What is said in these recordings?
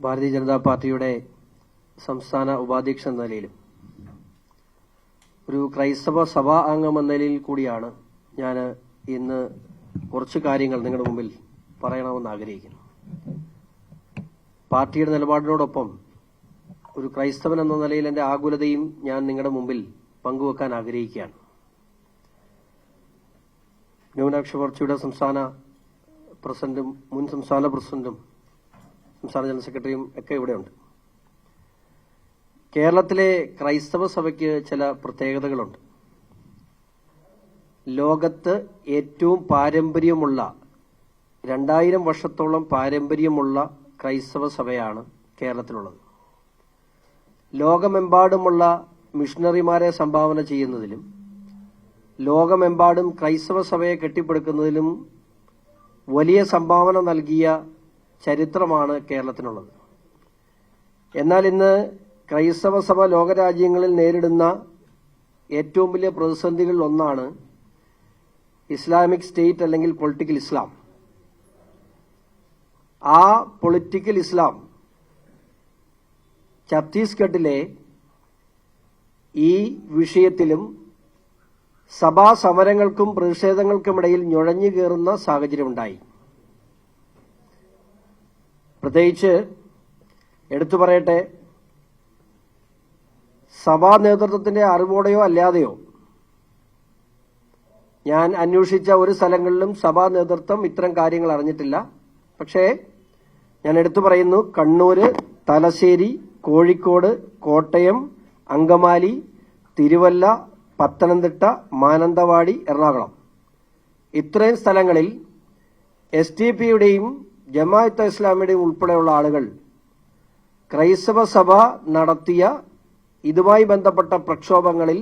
ഭാരതീയ ജനതാ പാർട്ടിയുടെ സംസ്ഥാന ഉപാധ്യക്ഷ എന്ന നിലയിലും ഒരു ക്രൈസ്തവ സഭാ അംഗം എന്ന നിലയിൽ കൂടിയാണ് ഞാൻ ഇന്ന് കുറച്ച് കാര്യങ്ങൾ നിങ്ങളുടെ മുമ്പിൽ പറയണമെന്ന് ആഗ്രഹിക്കുന്നു. പാർട്ടിയുടെ നിലപാടിനോടൊപ്പം ഒരു ക്രൈസ്തവൻ എന്ന നിലയിൽ എന്റെ ആകുലതയും ഞാൻ നിങ്ങളുടെ മുമ്പിൽ പങ്കുവെക്കാൻ ആഗ്രഹിക്കുകയാണ്. ന്യൂനാക്ഷ മോർച്ചയുടെ സംസ്ഥാന പ്രസിഡന്റും മുൻ സംസ്ഥാന പ്രസിഡന്റും സംസ്ഥാന ജനറൽ സെക്രട്ടറിയും ഒക്കെ ഇവിടെയുണ്ട്. കേരളത്തിലെ ക്രൈസ്തവ സഭയ്ക്ക് ചില പ്രത്യേകതകളുണ്ട്. ലോകത്ത് ഏറ്റവും പാരമ്പര്യമുള്ള രണ്ടായിരം വർഷത്തോളം പാരമ്പര്യമുള്ള ക്രൈസ്തവ സഭയാണ് കേരളത്തിലുള്ളത്. ലോകമെമ്പാടുമുള്ള മിഷണറിമാരെ സംഭാവന ചെയ്യുന്നതിലും ലോകമെമ്പാടും ക്രൈസ്തവ സഭയെ കെട്ടിപ്പടുക്കുന്നതിലും വലിയ സംഭാവന നൽകിയ ചരിത്രമാണ് കേരളത്തിനുള്ളത്. എന്നാൽ ഇന്ന് ക്രൈസ്തവ സഭ ലോകരാജ്യങ്ങളിൽ നേരിടുന്ന ഏറ്റവും വലിയ പ്രതിസന്ധികളിൽ ഒന്നാണ് ഇസ്ലാമിക് സ്റ്റേറ്റ് അല്ലെങ്കിൽ പൊളിറ്റിക്കൽ ഇസ്ലാം. ആ പൊളിറ്റിക്കൽ ഇസ്ലാം ഛത്തീസ്ഗഡിലെ ഈ വിഷയത്തിലും സഭാ സമരങ്ങൾക്കും പ്രതിഷേധങ്ങൾക്കുമിടയിൽ നുഴഞ്ഞു കയറുന്ന സാഹചര്യമുണ്ടായി. പ്രത്യേകിച്ച് എടുത്തു പറയട്ടെ സഭാ നേതൃത്വത്തിന്റെ അറിവോടെയോ അല്ലാതെയോ ഞാൻ അന്വേഷിച്ച ഒരു സ്ഥലങ്ങളിലും സഭാ നേതൃത്വം ഇത്തരം കാര്യങ്ങൾ അറിഞ്ഞിട്ടില്ല. പക്ഷേ ഞാൻ എടുത്തു പറയുന്നു കണ്ണൂര് തലശ്ശേരി കോഴിക്കോട് കോട്ടയം അങ്കമാലി തിരുവല്ല പത്തനംതിട്ട മാനന്തവാടി എറണാകുളം. ഇത്രയും സ്ഥലങ്ങളിൽ എസ് ടി പിയുടെയും ജമാഅത്ത് ഇസ്ലാമിയുടെയും ഉൾപ്പെടെയുള്ള ആളുകൾ ക്രൈസ്തവ സഭ നടത്തിയ ഇതുമായി ബന്ധപ്പെട്ട പ്രക്ഷോഭങ്ങളിൽ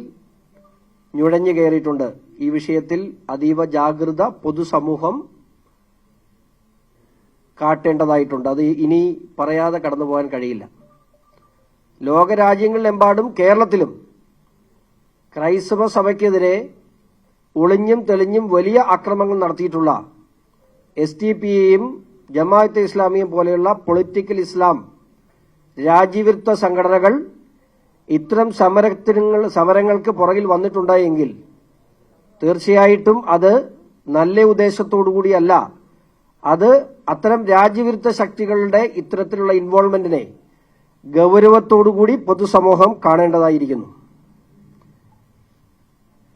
നുഴഞ്ഞു കയറിയിട്ടുണ്ട്. ഈ വിഷയത്തിൽ അതീവ ജാഗ്രത പൊതുസമൂഹം കാട്ടേണ്ടതായിട്ടുണ്ട്. അത് ഇനി പറയാതെ കടന്നുപോകാൻ കഴിയില്ല. ലോകരാജ്യങ്ങളിലെമ്പാടും കേരളത്തിലും ക്രൈസ്തവ സഭയ്ക്കെതിരെ ഒളിഞ്ഞും തെളിഞ്ഞും വലിയ അക്രമങ്ങൾ നടത്തിയിട്ടുള്ള എസ് ടി പിയെയും ജമാഅത്തെ ഇസ്ലാമിയും പോലെയുള്ള പൊളിറ്റിക്കൽ ഇസ്ലാം രാജ്യവിരുദ്ധ സംഘടനകൾ ഇത്തരം സമരത്തിനങ്ങൾ സമരങ്ങൾക്ക് പുറകിൽ വന്നിട്ടുണ്ടായെങ്കിൽ തീർച്ചയായിട്ടും അത് നല്ല ഉദ്ദേശത്തോടുകൂടിയല്ല അത് അത്തരം രാജ്യവിരുദ്ധ ശക്തികളുടെ ഇത്തരത്തിലുള്ള ഇൻവോൾവ്മെന്റിനെ ഗൗരവത്തോടുകൂടി പൊതുസമൂഹം കാണേണ്ടതായിരിക്കുന്നു.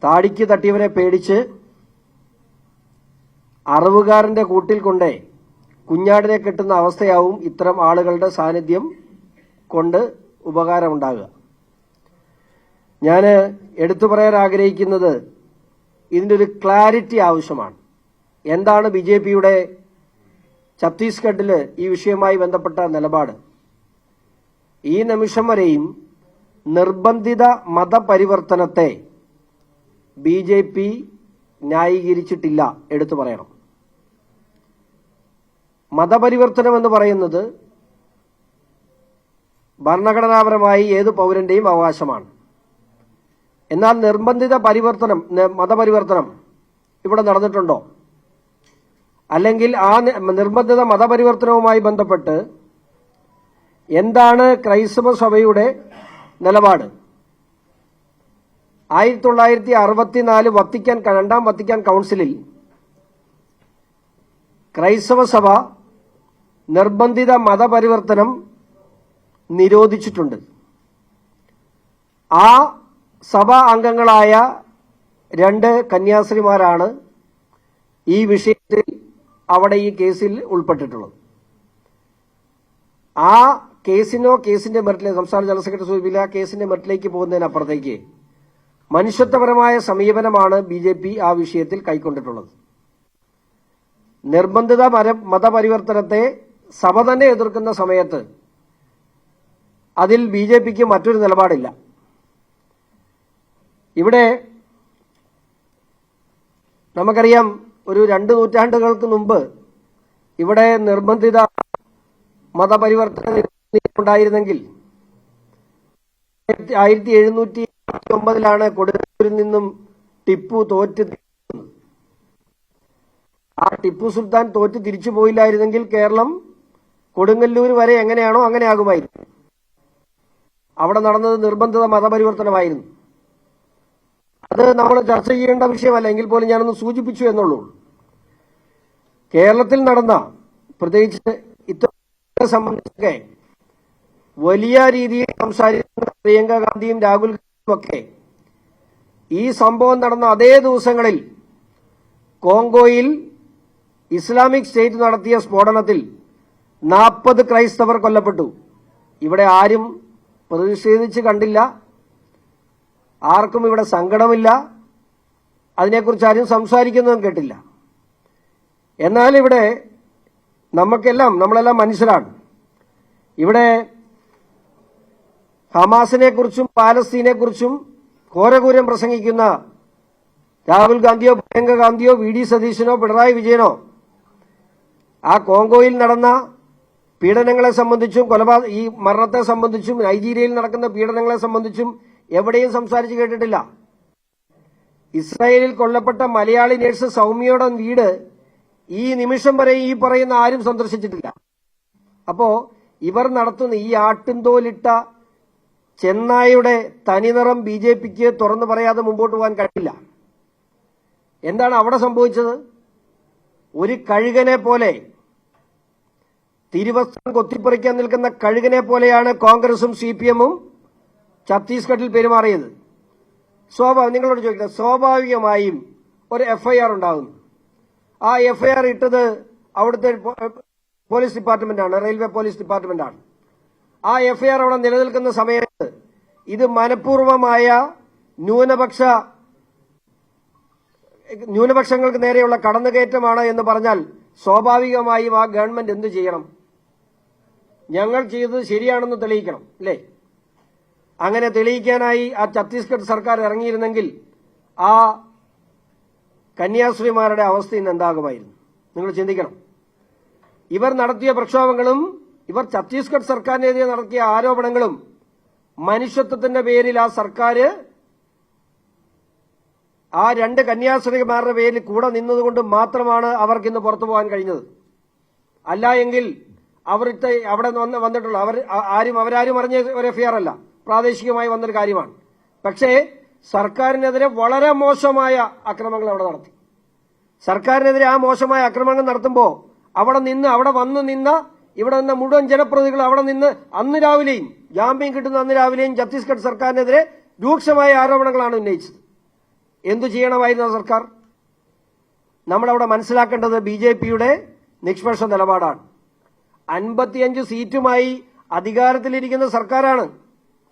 താടിക്ക് തട്ടിയവരെ പേടിച്ച് അറിവുകാരന്റെ കൂട്ടിൽ കൊണ്ടേ കുഞ്ഞാടിനെ കിട്ടുന്ന അവസ്ഥയാവും ഇത്തരം ആളുകളുടെ സാന്നിധ്യം കൊണ്ട് ഉപകാരമുണ്ടാകുക. ഞാൻ എടുത്തു പറയാൻ ആഗ്രഹിക്കുന്നത് ഇതിന്റെ ഒരു ക്ലാരിറ്റി ആവശ്യമാണ്. എന്താണ് ബി ജെ പിയുടെ ഛത്തീസ്ഗഡിൽ ഈ വിഷയവുമായി ബന്ധപ്പെട്ട നിലപാട്? ഈ നിമിഷം വരെയും നിർബന്ധിത മതപരിവർത്തനത്തെ ബി ജെ പി ന്യായീകരിച്ചിട്ടില്ല എടുത്തു പറയണം. മതപരിവർത്തനം എന്ന് പറയുന്നത് ഭരണഘടനാപരമായി ഏത് പൗരന്റെയും അവകാശമാണ്. എന്നാൽ നിർബന്ധിത പരിവർത്തനം മതപരിവർത്തനം ഇവിടെ നടന്നിട്ടുണ്ടോ? അല്ലെങ്കിൽ ആ നിർബന്ധിത മതപരിവർത്തനവുമായി ബന്ധപ്പെട്ട് എന്താണ് ക്രൈസ്തവ സഭയുടെ നിലപാട്? ആയിരത്തി തൊള്ളായിരത്തി അറുപത്തിനാല് വത്തിക്കാൻ രണ്ടാം വത്തിക്കാൻ കൗൺസിലിൽ ക്രൈസ്തവ സഭ നിർബന്ധിത മതപരിവർത്തനം നിരോധിച്ചിട്ടുണ്ട്. ആ സഭാ അംഗങ്ങളായ രണ്ട് കന്യാസ്ത്രീമാരാണ് ഈ വിഷയത്തിൽ അവിടെ ഈ കേസിൽ ഉൾപ്പെട്ടിട്ടുള്ളത്. ആ കേസിനോ കേസിന്റെ മെറിറ്റിലെ സംസ്ഥാന ജനറൽ സെക്രട്ടറി സുബില കേസിന്റെ മെറിറ്റിലേക്ക് പോകുന്നതിനപ്പുറത്തേക്ക് മനുഷ്യത്വപരമായ സമീപനമാണ് ബി ജെ പി ആ വിഷയത്തിൽ കൈക്കൊണ്ടിട്ടുള്ളത്. നിർബന്ധിത മതപരിവർത്തനത്തെ സഭ തന്നെ എതിർക്കുന്ന സമയത്ത് അതിൽ ബി ജെ പിക്ക് മറ്റൊരു നിലപാടില്ല. ഇവിടെ നമുക്കറിയാം ഒരു രണ്ട് നൂറ്റാണ്ടുകൾക്ക് മുമ്പ് ഇവിടെ നിർബന്ധിത മതപരിവർത്തന ഉണ്ടായിരുന്നെങ്കിൽ ആയിരത്തി എഴുന്നൂറ്റി ഒമ്പതിലാണ് കൊടുങ്ങൂരിൽ നിന്നും ടിപ്പു തോറ്റ് ആ ടിപ്പു സുൽത്താൻ തോറ്റ് തിരിച്ചു പോയില്ലായിരുന്നെങ്കിൽ കേരളം കൊടുങ്ങല്ലൂർ വരെ എങ്ങനെയാണോ അങ്ങനെ ആകുമായിരുന്നു അവിടെ നടന്നത് നിർബന്ധിത മതപരിവർത്തനമായിരുന്നു. അത് നമ്മൾ ചർച്ച ചെയ്യേണ്ട വിഷയമല്ല എങ്കിൽ പോലും ഞാനൊന്ന് സൂചിപ്പിച്ചു എന്നുള്ളൂ. കേരളത്തിൽ നടന്ന പ്രത്യേകിച്ച് ഇത്തരം സംബന്ധിച്ചൊക്കെ വലിയ രീതിയിൽ സംസാരിക്കുന്ന പ്രിയങ്ക ഗാന്ധിയും രാഹുൽ ഗാന്ധിയും ഒക്കെ ഈ സംഭവം നടന്ന അതേ ദിവസങ്ങളിൽ കോങ്കോയിൽ ഇസ്ലാമിക് സ്റ്റേറ്റ് നടത്തിയ സ്ഫോടനത്തിൽ നാൽപ്പത് ക്രൈസ്തവർ കൊല്ലപ്പെട്ടു. ഇവിടെ ആരും പ്രതിഷേധിച്ച് കണ്ടില്ല. ആർക്കും ഇവിടെ സങ്കടമില്ല. അതിനെക്കുറിച്ച് ആരും സംസാരിക്കുന്നതും കേട്ടില്ല. എന്നാൽ ഇവിടെ നമുക്കെല്ലാം നമ്മളെല്ലാം മനുഷ്യരാണ്. ഇവിടെ ഹമാസിനെ കുറിച്ചും പാലസ്തീനെ കുറിച്ചും ഘോരഘൂരം പ്രസംഗിക്കുന്ന രാഹുൽ ഗാന്ധിയോ പ്രിയങ്ക ഗാന്ധിയോ വി ഡി സതീശനോ പിണറായി വിജയനോ ആ കോങ്കോയിൽ നടന്ന പീഡനങ്ങളെ സംബന്ധിച്ചും കൊലപാ ഈ മരണത്തെ സംബന്ധിച്ചും നൈജീരിയയിൽ നടക്കുന്ന പീഡനങ്ങളെ സംബന്ധിച്ചും എവിടെയും സംസാരിച്ചു കേട്ടിട്ടില്ല. ഇസ്രായേലിൽ കൊല്ലപ്പെട്ട മലയാളി നേഴ്സ് സൗമ്യയുടെ വീട് ഈ നിമിഷം വരെ ഈ പറയുന്ന ആരും സന്ദർശിച്ചിട്ടില്ല. അപ്പോ ഇവർ നടത്തുന്ന ഈ ആട്ടിൻതോലിട്ട ചെന്നായുടെ തനിനിറം ബി ജെ പിക്ക് തുറന്നു പറയാതെ മുമ്പോട്ട് പോകാൻ കഴിയില്ല. എന്താണ് അവിടെ സംഭവിച്ചത്? ഒരു കഴുകനെ പോലെ തിരുവസ്ത്രം കൊത്തിപ്പറിക്കാൻ നിൽക്കുന്ന കഴുകനെ പോലെയാണ് കോൺഗ്രസും സി പി എമ്മും ഛത്തീസ്ഗഡിൽ പെരുമാറിയത്. സ്വാഭാവിക നിങ്ങളോട് ചോദിക്കുന്നത് സ്വാഭാവികമായും ഒരു എഫ്ഐആർ ഉണ്ടാകുന്നു ആ എഫ്ഐആർ ഇട്ടത് അവിടുത്തെ പോലീസ് ഡിപ്പാർട്ട്മെന്റാണ് റെയിൽവേ പോലീസ് ഡിപ്പാർട്ട്മെന്റാണ്. ആ എഫ്ഐആർ അവിടെ നിലനിൽക്കുന്ന സമയത്ത് ഇത് മനഃപൂർവമായ ന്യൂനപക്ഷ ന്യൂനപക്ഷങ്ങൾക്ക് നേരെയുള്ള കടന്നുകയറ്റമാണ് എന്ന് പറഞ്ഞാൽ സ്വാഭാവികമായും ആ ഗവൺമെന്റ് എന്തു ചെയ്യണം? ഞങ്ങൾ ചെയ്തത് ശരിയാണെന്ന് തെളിയിക്കണം അല്ലേ? അങ്ങനെ തെളിയിക്കാനായി ആ ഛത്തീസ്ഗഡ് സർക്കാർ ഇറങ്ങിയിരുന്നെങ്കിൽ ആ കന്യാശ്രീമാരുടെ അവസ്ഥ ഇന്ന് എന്താകുമായിരുന്നു? നിങ്ങൾ ചിന്തിക്കണം. ഇവർ നടത്തിയ പ്രക്ഷോഭങ്ങളും ഇവർ ഛത്തീസ്ഗഡ് സർക്കാരിനെതിരെ നടത്തിയ ആരോപണങ്ങളും മനുഷ്യത്വത്തിന്റെ പേരിൽ ആ സർക്കാർ ആ രണ്ട് കന്യാശ്രീമാരുടെ പേരിൽ കൂടെ നിന്നതുകൊണ്ട് മാത്രമാണ് അവർക്ക് ഇന്ന് പുറത്തു പോകാൻ കഴിഞ്ഞത്. അല്ല എങ്കിൽ അവരുടെ അവിടെ വന്ന് വന്നിട്ടുള്ള അവർ ആരും അവരാരും അറിഞ്ഞ ഒരു എഫ്ഐആർ അല്ല. പ്രാദേശികമായി വന്നൊരു കാര്യമാണ്. പക്ഷേ സർക്കാരിനെതിരെ വളരെ മോശമായ അക്രമങ്ങൾ അവിടെ നടത്തി. സർക്കാരിനെതിരെ ആ മോശമായ അക്രമങ്ങൾ നടത്തുമ്പോൾ അവിടെ നിന്ന് അവിടെ വന്ന് നിന്ന ഇവിടെ നിന്ന മുഴുവൻ ജനപ്രതിനിധികൾ അവിടെ നിന്ന് അന്ന് രാവിലെയും ജാമ്യം കിട്ടുന്ന അന്ന് രാവിലെയും ഛത്തീസ്ഗഡ് സർക്കാരിനെതിരെ രൂക്ഷമായ ആരോപണങ്ങളാണ് ഉന്നയിച്ചത്. എന്തു ചെയ്യണമായിരുന്നു സർക്കാർ? നമ്മളവിടെ മനസ്സിലാക്കേണ്ടത് ബി ജെ പിയുടെ നിഷ്പക്ഷ നിലപാടാണ്. അൻപത്തിയഞ്ച് സീറ്റുമായി അധികാരത്തിലിരിക്കുന്ന സർക്കാരാണ്.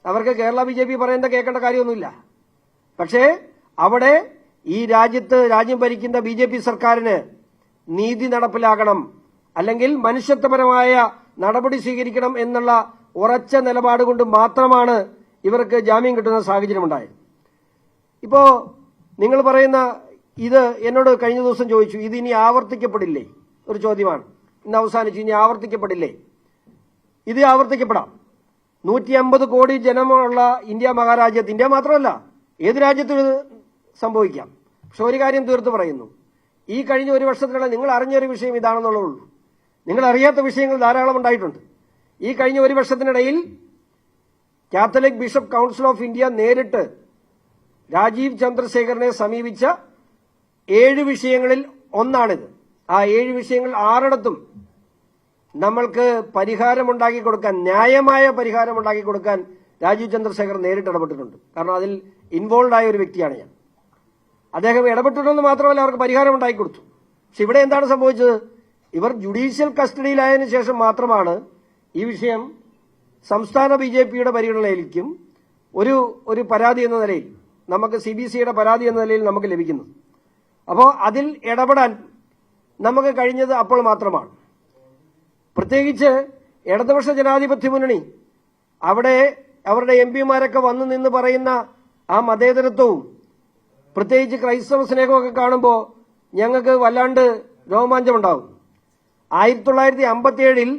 അവർക്ക് കേരള ബി ജെ പി പറയേണ്ട കേൾക്കേണ്ട കാര്യമൊന്നുമില്ല. പക്ഷേ അവിടെ ഈ രാജ്യത്ത് രാജ്യം ഭരിക്കുന്ന ബി ജെ പി സർക്കാരിന് നീതി നടപ്പിലാകണം അല്ലെങ്കിൽ മനുഷ്യത്വപരമായ നടപടി സ്വീകരിക്കണം എന്നുള്ള ഉറച്ച നിലപാട് കൊണ്ട് മാത്രമാണ് ഇവർക്ക് ജാമ്യം കിട്ടുന്ന സാഹചര്യമുണ്ടായത്. ഇപ്പോ നിങ്ങൾ പറയുന്ന ഇത് എന്നോട് കഴിഞ്ഞ ദിവസം ചോദിച്ചു ഇത് ഇനി ആവർത്തിക്കപ്പെടില്ലേ? ഒരു ചോദ്യമാണ്. ഇന്ന് അവസാനിച്ചു ഇനി ആവർത്തിക്കപ്പെടില്ലേ? ഇത് ആവർത്തിക്കപ്പെടാം. നൂറ്റി അമ്പത് കോടി ജനമുള്ള ഇന്ത്യ മഹാരാജ്യത്ത് ഇന്ത്യ മാത്രമല്ല ഏത് രാജ്യത്തും ഇത് സംഭവിക്കാം. പക്ഷെ ഒരു കാര്യം തീർത്തു പറയുന്നു. ഈ കഴിഞ്ഞ ഒരു വർഷത്തിനുള്ള നിങ്ങൾ അറിഞ്ഞൊരു വിഷയം ഇതാണെന്നുള്ളൂ നിങ്ങൾ അറിയാത്ത വിഷയങ്ങൾ ധാരാളം ഉണ്ടായിട്ടുണ്ട്. ഈ കഴിഞ്ഞ ഒരു വർഷത്തിനിടയിൽ Catholic bishop council of India നേരിട്ട് രാജീവ് ചന്ദ്രശേഖരനെ സമീപിച്ച ഏഴ് വിഷയങ്ങളിൽ ഒന്നാണിത്. ആ ഏഴ് വിഷയങ്ങൾ ആറിടത്തും നമ്മൾക്ക് പരിഹാരമുണ്ടാക്കി കൊടുക്കാൻ ന്യായമായ പരിഹാരമുണ്ടാക്കി കൊടുക്കാൻ രാജീവ് ചന്ദ്രശേഖർ നേരിട്ട് ഇടപെട്ടിട്ടുണ്ട്. കാരണം അതിൽ ഇൻവോൾവ് ആയ ഒരു വ്യക്തിയാണ് ഞാൻ. അദ്ദേഹം ഇടപെട്ടിട്ടുണ്ടെന്ന് മാത്രമല്ല അവർക്ക് പരിഹാരം ഉണ്ടാക്കി കൊടുത്തു. പക്ഷെ ഇവിടെ എന്താണ് സംഭവിച്ചത്? ഇവർ ജുഡീഷ്യൽ കസ്റ്റഡിയിലായതിനു ശേഷം മാത്രമാണ് ഈ വിഷയം സംസ്ഥാന ബി ജെ പിയുടെ പരിഗണനയിലേക്കും ഒരു ഒരു പരാതി എന്ന നിലയിൽ നമുക്ക് സി ബി സിയുടെ പരാതി എന്ന നിലയിൽ നമുക്ക് ലഭിക്കുന്നത്. അപ്പോൾ അതിൽ ഇടപെടാൻ നമുക്ക് കഴിഞ്ഞത് അപ്പോൾ മാത്രമാണ്. പ്രത്യേകിച്ച് ഇടതുപക്ഷ ജനാധിപത്യ മുന്നണി അവിടെ അവരുടെ എം പിമാരൊക്കെ വന്നു നിന്ന് പറയുന്ന ആ മതേതരത്വവും പ്രത്യേകിച്ച് ക്രൈസ്തവ സ്നേഹമൊക്കെ കാണുമ്പോൾ ഞങ്ങൾക്ക് വല്ലാണ്ട് രോമാഞ്ചമുണ്ടാവും. ആയിരത്തി തൊള്ളായിരത്തി അമ്പത്തിയേഴിൽ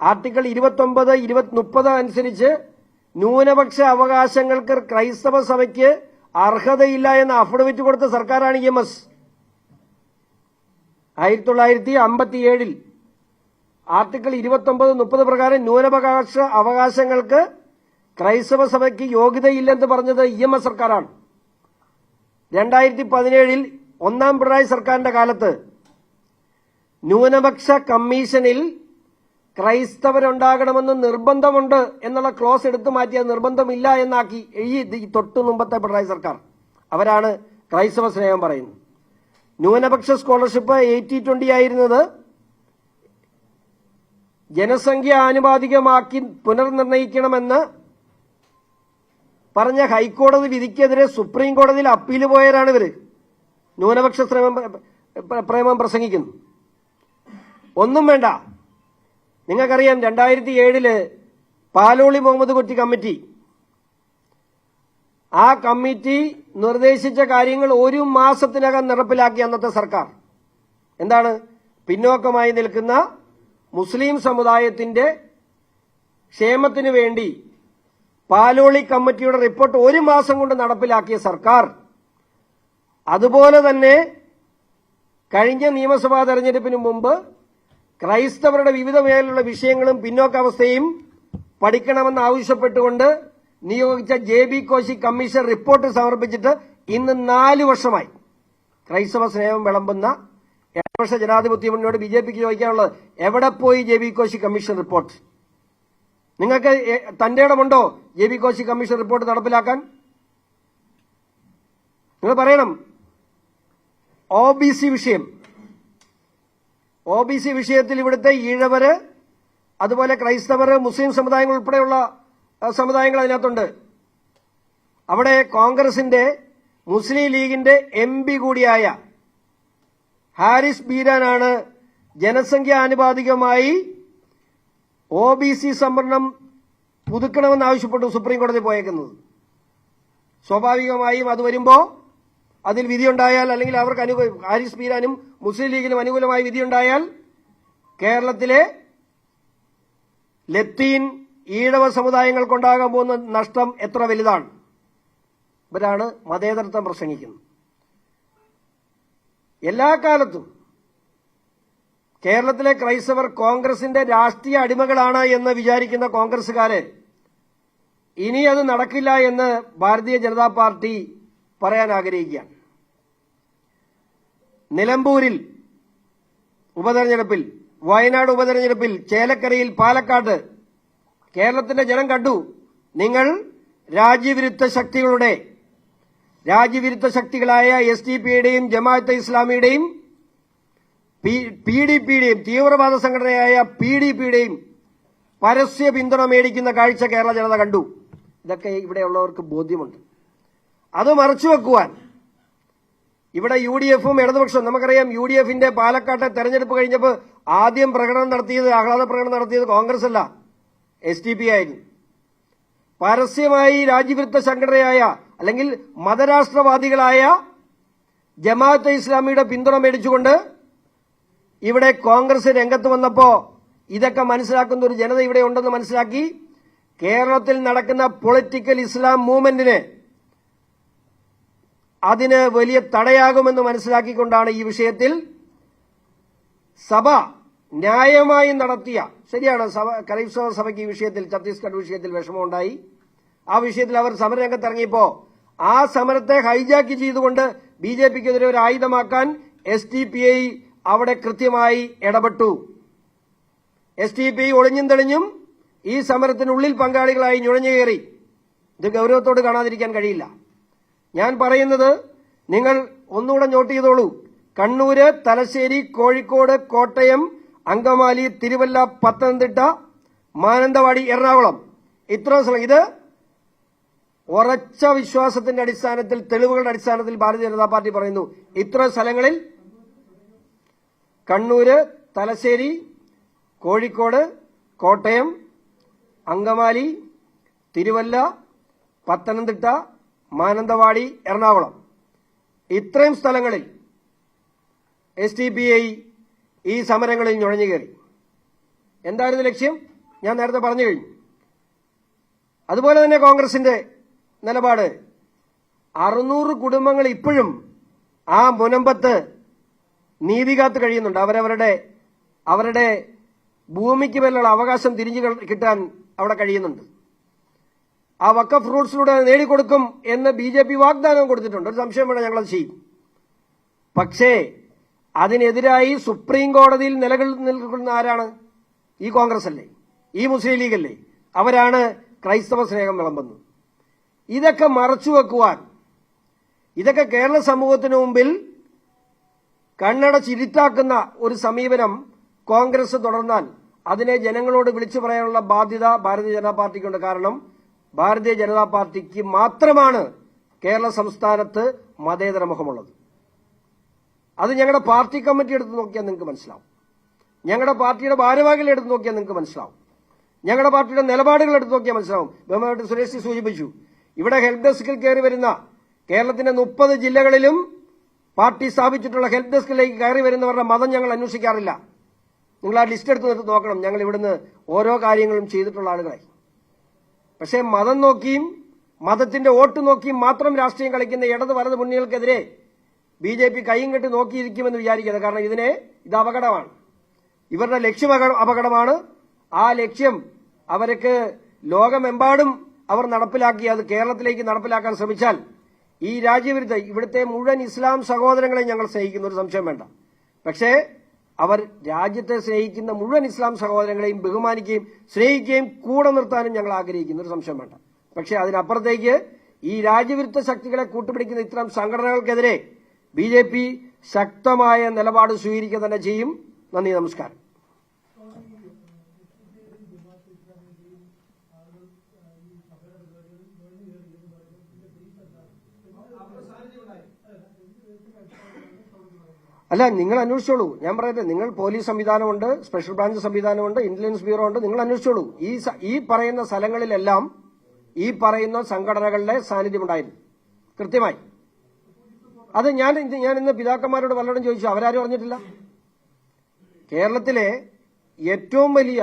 ആർട്ടിക്കിൾ ഇരുപത്തൊമ്പത് ഇരുപത്തി മുപ്പത് അനുസരിച്ച് ന്യൂനപക്ഷ അവകാശങ്ങൾക്ക് ക്രൈസ്തവ സഭയ്ക്ക് അർഹതയില്ല എന്ന് അഫിഡവിറ്റ് കൊടുത്ത സർക്കാരാണ് ഇ എം എസ്. ആയിരത്തി തൊള്ളായിരത്തി അമ്പത്തിയേഴിൽ ആർട്ടിക്കിൾ ഇരുപത്തൊമ്പത് മുപ്പത് പ്രകാരം ന്യൂനപകാശ അവകാശങ്ങൾക്ക് ക്രൈസ്തവ സഭയ്ക്ക് യോഗ്യതയില്ലെന്ന് പറഞ്ഞത് ഇ എം എസ് സർക്കാരാണ്. രണ്ടായിരത്തി പതിനേഴിൽ ഒന്നാം പിണറായി സർക്കാരിന്റെ കാലത്ത് ന്യൂനപക്ഷ കമ്മീഷനിൽ ക്രൈസ്തവരുണ്ടാകണമെന്ന് നിർബന്ധമുണ്ട് എന്നുള്ള ക്ലോസ് എടുത്തു മാറ്റിയ നിർബന്ധമില്ല എന്നാക്കി ഈ തൊട്ടു മുമ്പത്തെ പിണറായി സർക്കാർ. അവരാണ് ക്രൈസ്തവ സ്നേഹം പറയുന്നത്. ന്യൂനപക്ഷ സ്കോളർഷിപ്പ് എയ്റ്റി ട്വന്റി ആയിരുന്നത് ജനസംഖ്യ ആനുപാതികമാക്കി പുനർനിർണയിക്കണമെന്ന് പറഞ്ഞ ഹൈക്കോടതി വിധിക്കെതിരെ സുപ്രീം കോടതിയിൽ അപ്പീൽ പോയവരാണ് ഇവർ. ന്യൂനപക്ഷ പ്രേമം പ്രസംഗിക്കുന്നു. ഒന്നും വേണ്ട. നിങ്ങൾക്കറിയാം രണ്ടായിരത്തി ഏഴിൽ പാലോളി മുഹമ്മദ് കുറ്റി കമ്മിറ്റി ആ കമ്മിറ്റി നിർദ്ദേശിച്ച കാര്യങ്ങൾ ഒരു മാസത്തിനകം നടപ്പിലാക്കി അന്നത്തെ സർക്കാർ. എന്താണ്? പിന്നോക്കമായി നിൽക്കുന്ന മുസ്ലിം സമുദായത്തിന്റെ ക്ഷേമത്തിനു വേണ്ടി പാലോളി കമ്മിറ്റിയുടെ റിപ്പോർട്ട് ഒരു മാസം കൊണ്ട് നടപ്പിലാക്കിയ സർക്കാർ. അതുപോലെ തന്നെ കഴിഞ്ഞ നിയമസഭാ തെരഞ്ഞെടുപ്പിന് മുമ്പ് ക്രൈസ്തവരുടെ വിവിധ മേഖലയിലുള്ള വിഷയങ്ങളും പിന്നോക്കാവസ്ഥയും പഠിക്കണമെന്ന് ആവശ്യപ്പെട്ടുകൊണ്ട് നിയോഗിച്ച J B Koshy commission report സമർപ്പിച്ചിട്ട് ഇന്ന് നാല് വർഷമായി ക്രൈസ്തവ സ്നേഹം വിളമ്പുന്ന ഇടതുപക്ഷ ജനാധിപത്യ മുന്നോട് ബി ജെ പിക്ക് ചോദിക്കാനുള്ളത്. എവിടെ പോയി J B Koshy commission report? നിങ്ങൾക്ക് തന്റെ ഇടമുണ്ടോ J B Koshy commission report നടപ്പിലാക്കാൻ? നിങ്ങൾ പറയണം. ഒ ബി സി വിഷയം. ഒ ബി സി വിഷയത്തിൽ ഇവിടുത്തെ ഈഴവര് അതുപോലെ ക്രൈസ്തവർ മുസ്ലിം സമുദായങ്ങൾ ഉൾപ്പെടെയുള്ള സമുദായങ്ങൾ അതിനകത്തുണ്ട്. അവിടെ കോൺഗ്രസിന്റെ മുസ്ലിം ലീഗിന്റെ എം പി കൂടിയായ ഹാരിസ് ബീരാനാണ് ജനസംഖ്യ ആനുപാതികമായി ഒ ബി സി സംവരണം പുതുക്കണമെന്ന് ആവശ്യപ്പെട്ടു സുപ്രീം കോടതി പോയേക്കുന്നത്. സ്വാഭാവികമായും അത് വരുമ്പോ അതിൽ വിധിയുണ്ടായാൽ അല്ലെങ്കിൽ അവർക്ക് അനുകൂല ഹാരിസ് ബീരാനും മുസ്ലിം ലീഗിനും അനുകൂലമായി വിധിയുണ്ടായാൽ കേരളത്തിലെ ലത്തീൻ ഈഴവ സമുദായങ്ങൾക്കുണ്ടാകാൻ പോകുന്ന നഷ്ടം എത്ര വലുതാണ്? ഇവരാണ് മതേതരത്വം പ്രസംഗിക്കുന്നത്. എല്ലാ കാലത്തും കേരളത്തിലെ ക്രൈസ്തവർ കോൺഗ്രസിന്റെ രാഷ്ട്രീയ അടിമകളാണ് എന്ന് വിചാരിക്കുന്ന കോൺഗ്രസുകാര് ഇനി അത് നടക്കില്ല എന്ന് ഭാരതീയ ജനതാ പാർട്ടി പറയാൻ ആഗ്രഹിക്കുകയാണ്. നിലമ്പൂരിൽ ഉപതെരഞ്ഞെടുപ്പിൽ വയനാട് ഉപതെരഞ്ഞെടുപ്പിൽ ചേലക്കരയിൽ പാലക്കാട് കേരളത്തിന്റെ ജനം കണ്ടു. നിങ്ങൾ രാജ്യവിരുദ്ധ ശക്തികളുടെ രാജ്യവിരുദ്ധ ശക്തികളായ എസ് ഡി പിയുടെയും ജമാഅത്തെ ഇസ്ലാമിയുടെയും പി ഡി പിയുടെയും തീവ്രവാദ സംഘടനയായ പി ഡി പിയുടെയും പരസ്യ പിന്തുണ മേടിക്കുന്ന കാഴ്ച കേരള ജനത കണ്ടു. ഇതൊക്കെ ഇവിടെയുള്ളവർക്ക് ബോധ്യമുണ്ട്. അത് മറച്ചുവെക്കുവാൻ ഇവിടെ യു ഡി എഫും ഇടതുപക്ഷവും നമുക്കറിയാം യു ഡി എഫിന്റെ പാലക്കാട്ടെ തെരഞ്ഞെടുപ്പ് കഴിഞ്ഞപ്പോൾ ആദ്യം പ്രകടനം നടത്തിയത് ആഹ്ലാദ പ്രകടനം നടത്തിയത് കോൺഗ്രസ് അല്ല എസ് ടി പി ആയിരുന്നു. പരസ്യമായി രാജ്യവിരുദ്ധ സംഘടനയായ അല്ലെങ്കിൽ മതരാഷ്ട്രവാദികളായ ജമാഅത്തെ ഇസ്ലാമിയുടെ പിന്തുണ മേടിച്ചുകൊണ്ട് ഇവിടെ കോൺഗ്രസ് രംഗത്ത് വന്നപ്പോ ഇതൊക്കെ മനസ്സിലാക്കുന്ന ഒരു ജനത ഇവിടെ ഉണ്ടെന്ന് മനസ്സിലാക്കി കേരളത്തിൽ നടക്കുന്ന പൊളിറ്റിക്കൽ ഇസ്ലാം മൂവ്മെന്റിന് അതിന് വലിയ തടയാകുമെന്ന് മനസ്സിലാക്കിക്കൊണ്ടാണ് ഈ വിഷയത്തിൽ സഭ ന്യായമായി നടത്തിയ ശരിയാണ് സഭ ക്രൈസ്തവ സഭയ്ക്ക് ഈ വിഷയത്തിൽ ഛത്തീസ്ഗഡ് വിഷയത്തിൽ വിഷമമുണ്ടായി. ആ വിഷയത്തിൽ അവർ സമരരംഗത്ത് ഇറങ്ങിയപ്പോ ആ സമരത്തെ ഹൈജാക്ക് ചെയ്തുകൊണ്ട് ബി ജെ പിക്കെതിരെ ഒരു ആയുധമാക്കാൻ എസ് ടി പി ഐ അവിടെ കൃത്യമായി ഇടപെട്ടു. എസ് ടി പി ഐ ഒളിഞ്ഞും തെളിഞ്ഞും ഈ സമരത്തിനുള്ളിൽ പങ്കാളികളായി നുഴഞ്ഞു കയറി. ഇത് ഗൌരവത്തോട് കാണാതിരിക്കാൻ കഴിയില്ല. ഞാൻ പറയുന്നത് നിങ്ങൾ ഒന്നുകൂടെ നോട്ട് ചെയ്തോളൂ. കണ്ണൂര് തലശ്ശേരി കോഴിക്കോട് കോട്ടയം അങ്കമാലി തിരുവല്ല പത്തനംതിട്ട മാനന്തവാടി എറണാകുളം. ഇത്ര സ്ഥലം ഇത് ഉറച്ച വിശ്വാസത്തിന്റെ അടിസ്ഥാനത്തിൽ തെളിവുകളുടെ അടിസ്ഥാനത്തിൽ ഭാരതീയ ജനതാ പാർട്ടി പറയുന്നു. ഇത്ര സ്ഥലങ്ങളിൽ കണ്ണൂര് തലശ്ശേരി കോഴിക്കോട് കോട്ടയം അങ്കമാലി തിരുവല്ല പത്തനംതിട്ട മാനന്തവാടി എറണാകുളം. ഇത്രയും സ്ഥലങ്ങളിൽ എസ് ടി ബി ഐ ഈ സമരങ്ങളിൽ നുഴഞ്ഞു കയറി. എന്തായിരുന്നു ലക്ഷ്യം? ഞാൻ നേരത്തെ പറഞ്ഞു കഴിഞ്ഞു. അതുപോലെ തന്നെ കോൺഗ്രസിന്റെ നിലപാട്. അറുന്നൂറ് കുടുംബങ്ങൾ ഇപ്പോഴും ആ മുനമ്പത്ത് നീതി കാത്ത് കഴിയുന്നുണ്ട്. അവരവരുടെ അവരുടെ ഭൂമിക്ക് മേലുള്ള അവകാശം തിരിഞ്ഞു കിട്ടാൻ അവിടെ കഴിയുന്നുണ്ട്. ആ വക്കഫ് ഫ്രൂട്ട്സിലൂടെ നേടിക്കൊടുക്കും എന്ന് ബി ജെ പി വാഗ്ദാനം കൊടുത്തിട്ടുണ്ട്. ഒരു സംശയം വേണം ഞങ്ങളത് ചെയ്യും. പക്ഷേ അതിനെതിരായി സുപ്രീം കോടതിയിൽ നിലകൾ നിൽക്കുന്ന ആരാണ്? ഈ കോൺഗ്രസ് അല്ലേ ഈ മുസ്ലിം ലീഗ് അല്ലേ അവരാണ് ക്രൈസ്തവ സ്നേഹം വിളമ്പുന്നത്. ഇതൊക്കെ മറച്ചു മറച്ചുവെക്കുവാൻ ഇതൊക്കെ കേരള സമൂഹത്തിന് മുമ്പിൽ കണ്ണടച്ചിരുത്താക്കുന്ന ഒരു സമീപനം കോൺഗ്രസ് തുടർന്നാൽ അതിനെ ജനങ്ങളോട് വിളിച്ചു പറയാനുള്ള ബാധ്യത ഭാരതീയ ജനതാ പാർട്ടിക്കുണ്ട്. കാരണം ഭാരതീയ ജനതാ പാർട്ടിക്ക് മാത്രമാണ് കേരള സംസ്ഥാനത്ത് മതേതര മുഖമുള്ളത്. അത് ഞങ്ങളുടെ പാർട്ടി കമ്മിറ്റി എടുത്ത് നോക്കിയാൽ നിങ്ങൾക്ക് മനസ്സിലാവും. ഞങ്ങളുടെ പാർട്ടിയുടെ ഭാരവാഹികൾ എടുത്ത് നോക്കിയാൽ നിങ്ങൾക്ക് മനസ്സിലാവും. ഞങ്ങളുടെ പാർട്ടിയുടെ നിലപാടുകൾ എടുത്ത് നോക്കിയാൽ മനസ്സിലാവും. ബഹുമാനപ്പെട്ട സുരേഷ് സൂചിപ്പിച്ചു. ഇവിടെ ഹെൽപ്പ് ഡെസ്കിൽ കയറി വരുന്ന കേരളത്തിന്റെ മുപ്പത് ജില്ലകളിലും പാർട്ടി സ്ഥാപിച്ചിട്ടുള്ള ഹെൽപ്പ് ഡെസ്കിലേക്ക് കയറി വരുന്നവരുടെ മതം ഞങ്ങൾ അന്വേഷിക്കാറില്ല. നിങ്ങൾ ആ ലിസ്റ്റ് എടുത്ത് നിർത്തി നോക്കണം. ഞങ്ങൾ ഇവിടുന്ന് ഓരോ കാര്യങ്ങളും ചെയ്തിട്ടുള്ള ആളുകളായി പക്ഷേ മതം നോക്കിയും മതത്തിന്റെ വോട്ട് നോക്കിയും മാത്രം രാഷ്ട്രീയം കളിക്കുന്ന ഇടത് വലത് മുന്നണികൾക്കെതിരെ ബി ജെ പി കൈയും കെട്ടി നോക്കിയിരിക്കുമെന്ന് വിചാരിക്കരുത്. കാരണം ഇതിനെ ഇത് അപകടമാണ്. ഇവരുടെ ലക്ഷ്യം അപകടമാണ്. ആ ലക്ഷ്യം അവർക്ക് ലോകമെമ്പാടും അവർ നടപ്പിലാക്കി അത് കേരളത്തിലേക്ക് നടപ്പിലാക്കാൻ ശ്രമിച്ചാൽ ഈ രാജ്യവിരുദ്ധ ഇവിടുത്തെ മുഴുവൻ ഇസ്ലാം സഹോദരങ്ങളെ ഞങ്ങൾ സ്നേഹിക്കുന്ന. ഒരു സംശയം വേണ്ട. പക്ഷേ അവർ രാജ്യത്തെ സ്നേഹിക്കുന്ന മുഴുവൻ ഇസ്ലാം സഹോദരങ്ങളെയും ബഹുമാനിക്കുകയും സ്നേഹിക്കുകയും കൂടെ നിർത്താനും ഞങ്ങൾ ആഗ്രഹിക്കുന്ന. ഒരു സംശയം വേണ്ട. പക്ഷേ അതിനപ്പുറത്തേക്ക് ഈ രാജ്യവിരുദ്ധ ശക്തികളെ കൂട്ടുപിടിക്കുന്ന ഇത്തരം സംഘടനകൾക്കെതിരെ ബി ജെ പി ശക്തമായ നിലപാട് സ്വീകരിക്കുക തന്നെ ചെയ്യും. നന്ദി നമസ്കാരം. അല്ല നിങ്ങൾ അന്വേഷിച്ചോളൂ. ഞാൻ പറയട്ടെ നിങ്ങൾ പോലീസ് സംവിധാനമുണ്ട് സ്പെഷ്യൽ ബ്രാഞ്ച് സംവിധാനമുണ്ട് ഇന്റലിജൻസ് ബ്യൂറോ ഉണ്ട് നിങ്ങൾ അന്വേഷിച്ചോളൂ. ഈ ഈ പറയുന്ന സ്ഥലങ്ങളിലെല്ലാം ഈ പറയുന്ന സംഘടനകളുടെ സാന്നിധ്യം ഉണ്ടായിരുന്നു കൃത്യമായി. അത് ഞാൻ ഞാൻ ഇന്ന് പിതാക്കന്മാരോട് പലരോടും ചോദിച്ചു അവരാരും അറിഞ്ഞിട്ടില്ല. കേരളത്തിലെ ഏറ്റവും വലിയ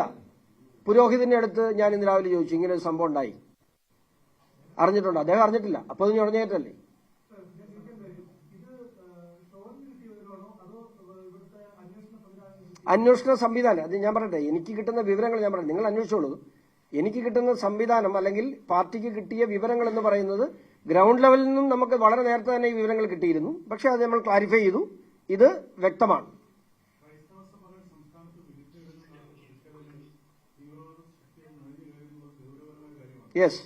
പുരോഹിതന്റെ അടുത്ത് ഞാൻ ഇന്ന് രാവിലെ ചോദിച്ചു ഇങ്ങനെ ഒരു സംഭവം ഉണ്ടായി. അറിഞ്ഞിട്ടുണ്ട്? അദ്ദേഹം അറിഞ്ഞിട്ടില്ല. അപ്പൊ നീ ഞൊടഞ്ഞേറ്റല്ലേ അന്വേഷണ സംവിധാനം അത് ഞാൻ പറയട്ടെ എനിക്ക് കിട്ടുന്ന വിവരങ്ങൾ ഞാൻ പറയട്ടെ നിങ്ങൾ അന്വേഷിച്ചോളൂ. എനിക്ക് കിട്ടുന്ന സംവിധാനം അല്ലെങ്കിൽ പാർട്ടിക്ക് കിട്ടിയ വിവരങ്ങൾ എന്ന് പറയുന്നത് ഗ്രൗണ്ട് ലെവലിൽ നിന്നും നമുക്ക് വളരെ നേരത്തെ തന്നെ ഈ വിവരങ്ങൾ കിട്ടിയിരുന്നു. പക്ഷെ അത് നമ്മൾ ക്ലാരിഫൈ ചെയ്തു. ഇത് വ്യക്തമാണ്. യെസ്.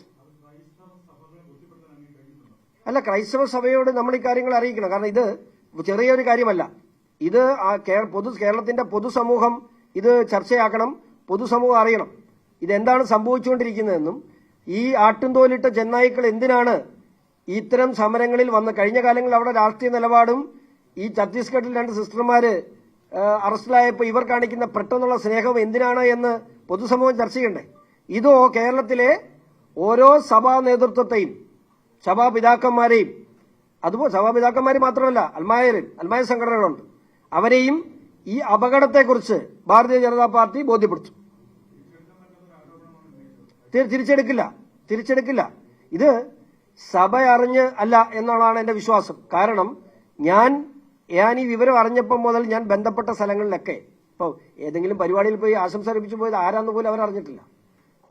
അല്ല ക്രൈസ്തവ സഭയോട് നമ്മൾ ഈ കാര്യങ്ങൾ അറിയിക്കണം. കാരണം ഇത് ചെറിയൊരു കാര്യമല്ല. ഇത് പൊതു കേരളത്തിന്റെ പൊതുസമൂഹം ഇത് ചർച്ചയാക്കണം. പൊതുസമൂഹം അറിയണം. ഇതെന്താണ് സംഭവിച്ചുകൊണ്ടിരിക്കുന്നതെന്നും ഈ ആട്ടുംതോലിട്ട ചെന്നായ്ക്കൾ എന്തിനാണ് ഇത്തരം സമരങ്ങളിൽ വന്ന കഴിഞ്ഞ കാലങ്ങളിൽ അവിടെ രാഷ്ട്രീയ നിലപാടും ഈ ഛത്തീസ്ഗഡിൽ രണ്ട് സിസ്റ്റർമാര് അറസ്റ്റിലായപ്പോൾ ഇവർ കാണിക്കുന്ന പെട്ടെന്നുള്ള സ്നേഹം എന്തിനാണ് എന്ന് പൊതുസമൂഹം ചർച്ച ചെയ്യണ്ടേ? ഇതോ കേരളത്തിലെ ഓരോ സഭാ നേതൃത്വത്തെയും സഭാപിതാക്കന്മാരെയും അതുപോലെ സഭാപിതാക്കന്മാർ മാത്രമല്ല അൽമായരും അൽമായ സംഘടനകളുണ്ട്. അവരെയും ഈ അപകടത്തെക്കുറിച്ച് ഭാരതീയ ജനതാ പാർട്ടി ബോധ്യപ്പെടുത്തും. തിരിച്ചെടുക്കില്ല തിരിച്ചെടുക്കില്ല. ഇത് സഭ അറിഞ്ഞ് അല്ല എന്നുള്ളതാണ് എന്റെ വിശ്വാസം. കാരണം ഞാൻ ഞാൻ ഈ വിവരം അറിഞ്ഞപ്പം മുതൽ ഞാൻ ബന്ധപ്പെട്ട സ്ഥലങ്ങളിലൊക്കെ ഇപ്പോൾ ഏതെങ്കിലും പരിപാടിയിൽ പോയി ആശംസ അർപ്പിച്ചു പോയത് ആരാന്ന് പോലും അവർ അറിഞ്ഞിട്ടില്ല.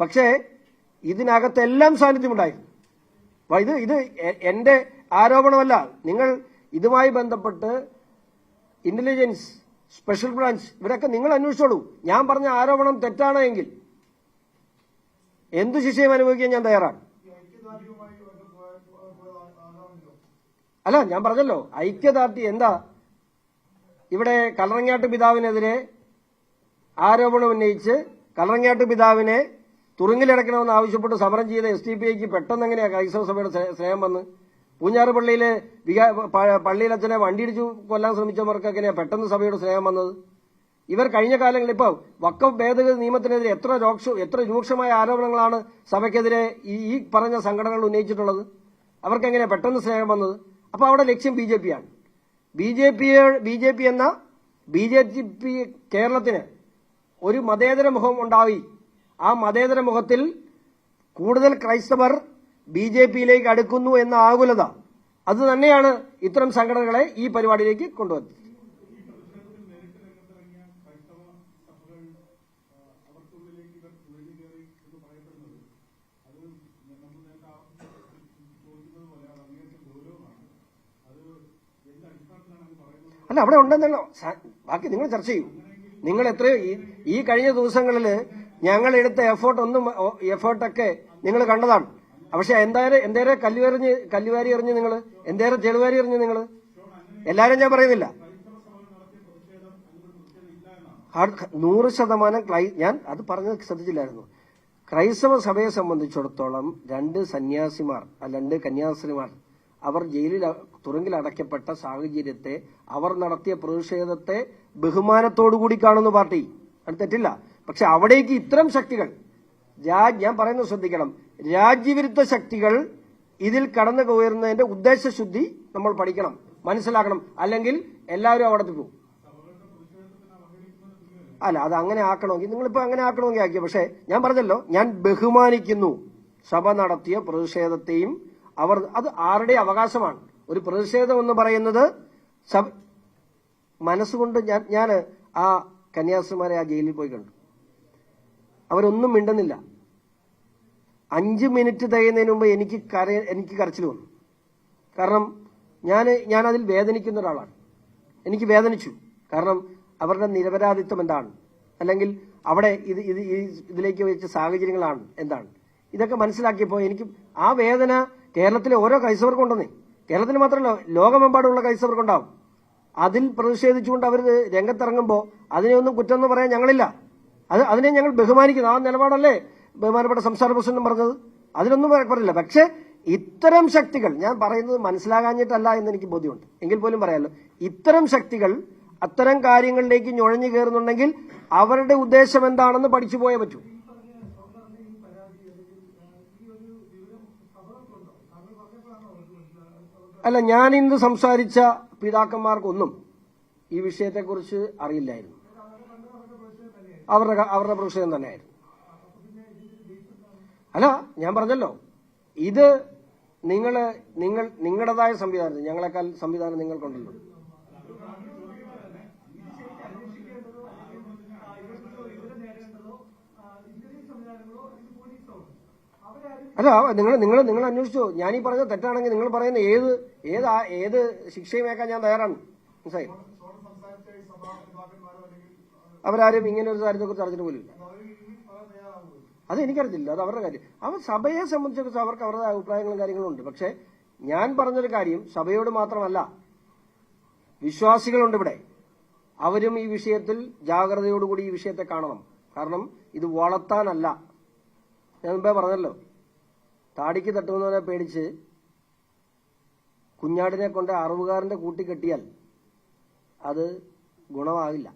പക്ഷേ ഇതിനകത്തെല്ലാം സാന്നിധ്യമുണ്ടായിരുന്നു. അപ്പൊ ഇത് ഇത് എന്റെ ആരോപണമല്ല. നിങ്ങൾ ഇതുമായി ബന്ധപ്പെട്ട് ഇന്റലിജൻസ് സ്പെഷ്യൽ ബ്രാഞ്ച് ഇവരൊക്കെ നിങ്ങൾ അന്വേഷിച്ചോളൂ. ഞാൻ പറഞ്ഞ ആരോപണം തെറ്റാണ് എങ്കിൽ എന്തു ശിക്ഷയും അനുഭവിക്കാൻ ഞാൻ തയ്യാറാണ്. അല്ല ഞാൻ പറഞ്ഞല്ലോ ഐക്യദാർഢ്യം എന്താ? ഇവിടെ കലറങ്ങാട്ട് പിതാവിനെതിരെ ആരോപണം ഉന്നയിച്ച് കലറങ്ങാട്ട് പിതാവിനെ തുറുങ്കിലടക്കണമെന്ന് ആവശ്യപ്പെട്ട് സമരം ചെയ്ത എസ് ഡി പി ഐക്ക് പെട്ടെന്ന് എങ്ങനെയാ ക്രൈസ്തവ സഭയുടെ സ്നേ- സ്നേഹം വന്ന്? പൂഞ്ഞാറ് പള്ളിയിലെ പള്ളിയിലച്ഛനെ വണ്ടിയിടിച്ചു കൊല്ലാൻ ശ്രമിച്ചവർക്ക് എങ്ങനെയാ പെട്ടെന്ന് സഭയുടെ സ്നേഹം വന്നത്? ഇവർ കഴിഞ്ഞ കാലങ്ങളിൽ ഇപ്പോൾ വക്ക ഭേദഗതി നിയമത്തിനെതിരെ എത്ര രോക്ഷ എത്ര രൂക്ഷമായ ആരോപണങ്ങളാണ് സഭയ്ക്കെതിരെ ഈ പറഞ്ഞ സംഘടനകൾ ഉന്നയിച്ചിട്ടുള്ളത്? അവർക്ക് എങ്ങനെയാ പെട്ടെന്ന് സ്നേഹം വന്നത്? അപ്പൊ അവിടെ ലക്ഷ്യം ബി ജെ പി ആണ് B J P B J P എന്ന ബി ജെ പി കേരളത്തിന് ഒരു മതേതര മുഖം ഉണ്ടായി. ആ മതേതര മുഖത്തിൽ കൂടുതൽ ക്രൈസ്തവർ ബി ജെ പിയിലേക്ക് അടുക്കുന്നു എന്ന ആകുലത. അത് തന്നെയാണ് ഇത്തരം സംഘടനകളെ ഈ പരിപാടിയിലേക്ക് കൊണ്ടുവന്നത്. അല്ല അവിടെ ഉണ്ടെന്നല്ലോ. ബാക്കി നിങ്ങൾ ചർച്ച ചെയ്യൂ. നിങ്ങൾ എത്രയോ ഈ- കഴിഞ്ഞ ദിവസങ്ങളിൽ ഞങ്ങൾ എടുത്ത എഫേർട്ട് ഒന്നും എഫേർട്ടൊക്കെ നിങ്ങൾ കണ്ടതാണ്. പക്ഷെ എന്തായാലും എന്തേരെ കല്ലുവെറിഞ്ഞ് കല്ലുവാരി എറിഞ്ഞ് നിങ്ങൾ? എന്തേരെ ചെളുവാരി എറിഞ്ഞ് നിങ്ങൾ? എല്ലാരും ഞാൻ പറയുന്നില്ല. നൂറ് ശതമാനം ക്രൈ ഞാൻ അത് പറഞ്ഞത് ശ്രദ്ധിച്ചില്ലായിരുന്നു. ക്രൈസ്തവ സഭയെ സംബന്ധിച്ചിടത്തോളം രണ്ട് സന്യാസിമാർ രണ്ട് കന്യാസ്ത്രീമാർ അവർ ജയിലിൽ തുറങ്കിൽ അടയ്ക്കപ്പെട്ട സാഹചര്യത്തെ അവർ നടത്തിയ പ്രതിഷേധത്തെ ബഹുമാനത്തോടുകൂടി കാണുന്നു പാർട്ടി. അത് തെറ്റില്ല. പക്ഷെ അവിടേക്ക് ഇത്തരം ശക്തികൾ ഞാൻ പറയുന്നത് ശ്രദ്ധിക്കണം. രാജ്യവിരുദ്ധ ശക്തികൾ ഇതിൽ കടന്നു കയറുന്നതിന്റെ ഉദ്ദേശശുദ്ധി നമ്മൾ പഠിക്കണം. മനസ്സിലാക്കണം. അല്ലെങ്കിൽ എല്ലാവരും അവിടെ പോകും. അല്ല അത് അങ്ങനെ ആക്കണമെങ്കിൽ നിങ്ങളിപ്പോ അങ്ങനെ ആക്കണമെങ്കിൽ ആക്കിയ? പക്ഷേ ഞാൻ പറഞ്ഞല്ലോ ഞാൻ ബഹുമാനിക്കുന്നു. സഭ നടത്തിയ പ്രതിഷേധത്തെയും അവർ അത് ആരുടെ അവകാശമാണ്? ഒരു പ്രതിഷേധം എന്ന് പറയുന്നത് മനസ്സുകൊണ്ട് ഞാൻ ഞാൻ ആ കന്യാസ്ത്രീമാരെ ആ ജയിലിൽ പോയി കണ്ടു. അവരൊന്നും മിണ്ടുന്നില്ല. അഞ്ച് മിനിറ്റ് തികയുന്നതിന് മുമ്പ് എനിക്ക് കര എനിക്ക് കരച്ചിൽ വന്നു. കാരണം ഞാൻ ഞാൻ അതിൽ വേദനിക്കുന്ന ഒരാളാണ്. എനിക്ക് വേദനിച്ചു. കാരണം അവരുടെ നിരപരാധിത്വം എന്താണ്? അല്ലെങ്കിൽ അവിടെ ഇത് ഇത് ഇതിലേക്ക് വെച്ച സാഹചര്യങ്ങളാണ് എന്താണ്? ഇതൊക്കെ മനസ്സിലാക്കിയപ്പോൾ എനിക്ക് ആ വേദന കേരളത്തിലെ ഓരോ ക്രൈസ്തവർക്കും ഉണ്ടെന്നേ. കേരളത്തിൽ മാത്രമല്ല ലോകമെമ്പാടുമുള്ള ക്രൈസ്തവർക്കുണ്ടാവും അതിൽ പ്രതിഷേധിച്ചുകൊണ്ട് അവർ രംഗത്തിറങ്ങുമ്പോൾ അതിനെയൊന്നും കുറ്റം എന്ന് പറയാൻ ഞങ്ങളില്ല. അത് അതിനെ ഞങ്ങൾ ബഹുമാനിക്കുന്നു. ആ നിലപാടല്ലേ ബഹുമാനപ്പെട്ട സംസ്ഥാന പ്രസിഡന്റും പറഞ്ഞത്? അതിനൊന്നും പറയില്ല പക്ഷേ ഇത്തരം ശക്തികൾ ഞാൻ പറയുന്നത് മനസ്സിലാകാഞ്ഞിട്ടല്ല എന്ന് എനിക്ക് ബോധ്യമുണ്ട്. എങ്കിൽ പോലും പറയാമല്ലോ ഇത്തരം ശക്തികൾ അത്തരം കാര്യങ്ങളിലേക്ക് നുഴഞ്ഞു കയറുന്നുണ്ടെങ്കിൽ അവരുടെ ഉദ്ദേശം എന്താണെന്ന് പഠിച്ചു പോയേ പറ്റൂ. അല്ല ഞാൻ ഇന്ന് സംസാരിച്ച പിതാക്കന്മാർക്കൊന്നും ഈ വിഷയത്തെക്കുറിച്ച് അറിയില്ലായിരുന്നു. അവരുടെ അവരുടെ പ്രതിഷേധം തന്നെയായിരുന്നു. അല്ല ഞാൻ പറഞ്ഞല്ലോ ഇത് നിങ്ങൾ നിങ്ങൾ നിങ്ങളുടേതായ സംവിധാനം ഞങ്ങളെക്കാൾ സംവിധാനം നിങ്ങൾക്കുണ്ടല്ലോ. അല്ല നിങ്ങൾ നിങ്ങൾ നിങ്ങൾ അന്വേഷിച്ചോ. ഞാൻ ഈ പറഞ്ഞത് തെറ്റാണെങ്കിൽ നിങ്ങൾ പറയുന്ന ഏത് ഏത് ഏത് ശിക്ഷയും ഏക്കാൻ ഞാൻ തയ്യാറാണ്. മനസ്സിലായി? അവരാരും ഇങ്ങനെ ഒരു കാര്യത്തെ കുറിച്ച് അറിഞ്ഞിട്ട് പോലും അത് എനിക്കറിയില്ല അത് അവരുടെ കാര്യം. അവർ സഭയെ സംബന്ധിച്ച് അവർക്ക് അവരുടെ അഭിപ്രായങ്ങളും കാര്യങ്ങളും ഉണ്ട്. പക്ഷെ ഞാൻ പറഞ്ഞൊരു കാര്യം സഭയോട് മാത്രമല്ല വിശ്വാസികളുണ്ട് ഇവിടെ. അവരും ഈ വിഷയത്തിൽ ജാഗ്രതയോടുകൂടി ഈ വിഷയത്തെ കാണണം. കാരണം ഇത് വളർത്താനല്ല. ഞാൻ മുമ്പേ പറഞ്ഞല്ലോ താടിക്ക് തട്ടുന്നവനെ പേടിച്ച് കുഞ്ഞാടിനെ കൊണ്ട് അറുപുകാരന്റെ കൂട്ടി കെട്ടിയാൽ അത് ഗുണമാകില്ല.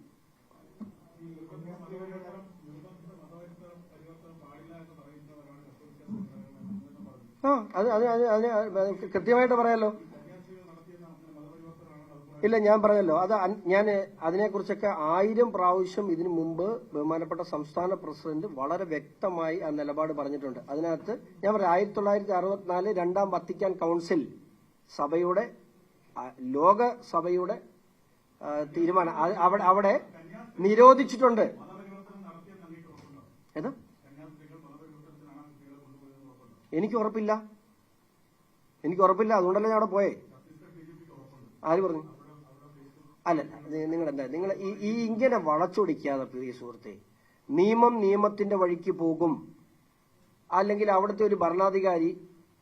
ആ അത് അത് അതിന് കൃത്യമായിട്ട് പറയാലോ. ഇല്ല ഞാൻ പറഞ്ഞല്ലോ. അത് ഞാൻ അതിനെക്കുറിച്ചൊക്കെ ആയിരം പ്രാവശ്യം ഇതിനു മുമ്പ് ബഹുമാനപ്പെട്ട സംസ്ഥാന പ്രസിഡന്റ് വളരെ വ്യക്തമായി ആ നിലപാട് പറഞ്ഞിട്ടുണ്ട്. അതിനകത്ത് ഞാൻ പറയാം ആയിരത്തി തൊള്ളായിരത്തി അറുപത്തിനാല് രണ്ടാം വത്തിക്കാൻ കൗൺസിൽ സഭയുടെ ആ, ലോക സഭയുടെ ആ, തീരുമാനം. അവിടെ അവിടെ നിരോധിച്ചിട്ടുണ്ട്. എനിക്ക് ഉറപ്പില്ല. എനിക്ക് ഉറപ്പില്ല. അതുകൊണ്ടല്ലേ ഞാൻ അവിടെ പോയേ? ആര് പറഞ്ഞു? അല്ല നിങ്ങൾ എന്താ നിങ്ങൾ ഈ ഇങ്ങനെ വളച്ചൊടിക്കാതെ പ്രിയ സുഹൃത്തെ നിയമം നിയമത്തിന്റെ വഴിക്ക് പോകും. അല്ലെങ്കിൽ അവിടുത്തെ ഒരു ഭരണാധികാരി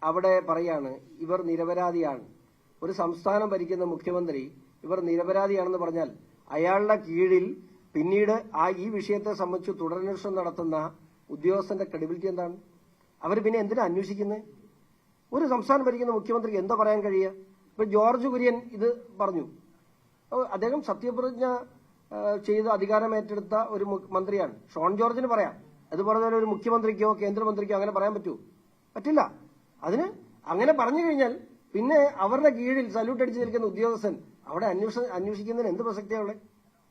അവിടെ പറയാണ് ഇവർ നിരപരാധിയാണ്. ഒരു സംസ്ഥാനം ഭരിക്കുന്ന മുഖ്യമന്ത്രി ഇവർ നിരപരാധിയാണെന്ന് പറഞ്ഞാൽ അയാളുടെ കീഴിൽ പിന്നീട് ആ ഈ വിഷയത്തെ സംബന്ധിച്ച് തുടരന്വേഷണം നടത്തുന്ന ഉദ്യോഗസ്ഥന്റെ ക്രെഡിബിലിറ്റി എന്താണ്? അവർ പിന്നെ എന്തിനാ അന്വേഷിക്കുന്നത് ഒരു സംസ്ഥാനം ഭരിക്കുന്ന മുഖ്യമന്ത്രിക്ക് എന്താ പറയാൻ കഴിയുക? ഇപ്പൊ ജോർജ് കുര്യൻ ഇത് പറഞ്ഞു അദ്ദേഹം സത്യപ്രതിജ്ഞ ചെയ്ത് അധികാരമേറ്റെടുത്ത ഒരു മന്ത്രിയാണ്. ഷോൺ ജോർജിന് പറയാം. അതുപോലെ ഒരു മുഖ്യമന്ത്രിക്കോ കേന്ദ്രമന്ത്രിക്കോ അങ്ങനെ പറയാൻ പറ്റൂ. പറ്റില്ല. അതിന് അങ്ങനെ പറഞ്ഞു കഴിഞ്ഞാൽ പിന്നെ അവരുടെ കീഴിൽ സല്യൂട്ട് അടിച്ചു നിൽക്കുന്ന ഉദ്യോഗസ്ഥൻ അവിടെ അന്വേഷ അന്വേഷിക്കുന്നതിന് എന്ത് പ്രസക്തിയാണ്